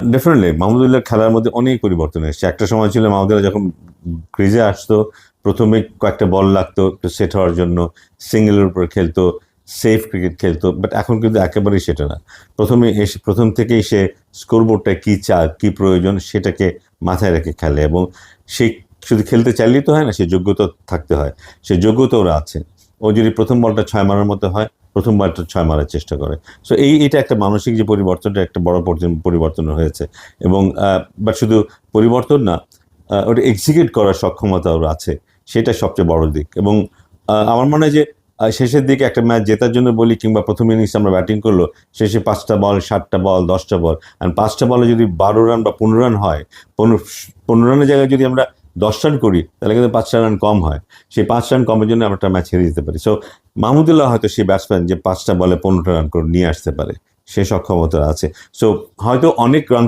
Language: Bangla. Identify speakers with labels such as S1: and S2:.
S1: ডেফিনেটলি মাহমুদুল্লাহ খেলার মধ্যে অনেক পরিবর্তন এসেছে। একটা সময় ছিল মাহমুদুল্লাহ যখন ক্রিজে আসতো, প্রথমে কয়েকটা বল লাগতো একটু সেট হওয়ার জন্য সিঙ্গেলের উপর খেলতো সেফ ক্রিকেট খেলতো বাট এখন কিন্তু একেবারেই সেটা না। প্রথমে এসে, প্রথম থেকেই সে স্কোরবোর্ডটা কী চায় কী প্রয়োজন সেটাকে মাথায় রেখে খেলে এবং সে শুধু খেলতে চাইলেই তো হয় না, সে যোগ্যতা থাকতে হয়। সে যোগ্যতা ওরা আছে। ও যদি প্রথম বলটা ছয় মারার মতো হয় প্রথম বলটা ছয় মারার চেষ্টা করে। সো এই, এটা একটা মানসিক যে পরিবর্তনটা একটা বড় পরিবর্তন হয়েছে। এবং বাট শুধু পরিবর্তন না ওটা এক্সিকিউট করার সক্ষমতা ওর আছে। সেটা সবচেয়ে বড় দিক। এবং আমার মনে হয় যে শেষের দিকে একটা ম্যাচ জেতার জন্য বলি কিংবা প্রথম ইনিংস আমরা ব্যাটিং করল, শেষে পাঁচটা বল, সাতটা বল, দশটা বল। আর পাঁচটা বলে যদি বারো রান বা পনেরো রান হয়, পনেরো পনেরো রানের জায়গায় যদি আমরা দশ রান করি, তাহলে কিন্তু পাঁচটা রান কম হয়। সেই পাঁচ রান কমের জন্য আমরা একটা ম্যাচ হেরে যেতে পারি। সো মাহমুদুল্লাহ হয়তো সেই ব্যাটসম্যান যে পাঁচটা বলে পনেরোটা রান করে নিয়ে আসতে পারে, সে সক্ষমতা আছে। সো হয়তো অনেক রান